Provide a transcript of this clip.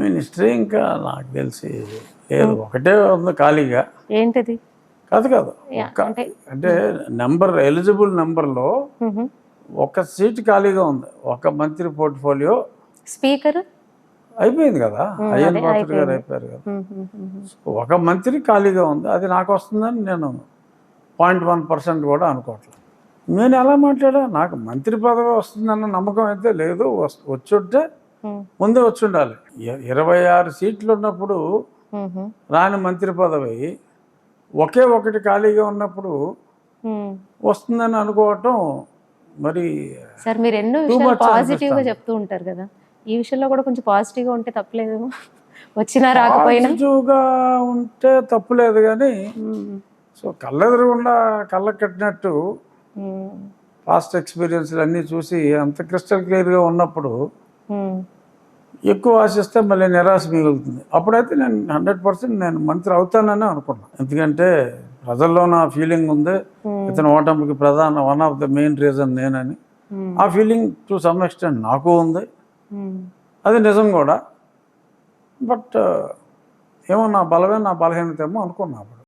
Ministry ఇంకా నాకు తెలిసి లేదు ఒకటే ఉంది ఖాళీగా. ఏంటిది? కాదు కాదు. అంటే నెంబర్ ఎలిజిబుల్ నెంబర్లో. ఒక సీట్ ఖాళీగా ఉంది. ఒక మంత్రి పోర్ట్ఫోలియో స్పీకర్? అయిపోయింది కదా. అయ్యన్ పాత్ర గారు అయిపోయారు కదా. ఒక మంత్రి ఖాళీగా ఉంది. అది నాకు వస్తుందని నేను పాయింట్ వన్ పర్సెంట్ కూడా అనుకోవట్లేదు. నేను ఎలా మాట్లాడా నాకు మంత్రి పదవి వస్తుందన్న నమ్మకం అయితే లేదు. వచ్చుంటే ముందే వచ్చి ఉండాలి ఇరవై ఆరు సీట్లు ఉన్నప్పుడు రాని మంత్రి పదవి ఒకే ఒకటి ఖాళీగా ఉన్నప్పుడు వస్తుందని అనుకోవటం మరి సార్ మీరు ఎన్నో విషయాలు పాజిటివ్గా. చెప్తూ ఉంటారు కదా ఈ విషయంలో కూడా కొంచెం పాజిటివ్గా ఉంటే తప్పలేదేమో వచ్చినా రాకపోయినా పాజిటివ్గా ఉంటే తప్పులేదు కానీ. సో కళ్ళెదురుగుండా కళ్ళ కట్టినట్టు. పాస్ట్ ఎక్స్పీరియన్స్లు అన్నీ చూసి అంత క్రిస్టల్ క్లియర్గా ఉన్నప్పుడు. ఎక్కువ ఆశిస్తే మళ్ళీ నిరాశ మిగులుతుంది. అప్పుడైతే నేను హండ్రెడ్ పర్సెంట్ నేను మంత్రి అవుతానని అనుకున్నాను ఎందుకంటే ప్రజల్లో నా ఫీలింగ్ ఉంది. ఇతని ఇతను ఓటమికి ప్రధాన one of the main reason నేనని. ఆ ఫీలింగ్ టు సమ్ ఎక్స్టెంట్ నాకు ఉంది. అది నిజం కూడా. బట్ ఏమో నా బలమే నా బలహీనత ఏమో అనుకున్నా అప్పుడు.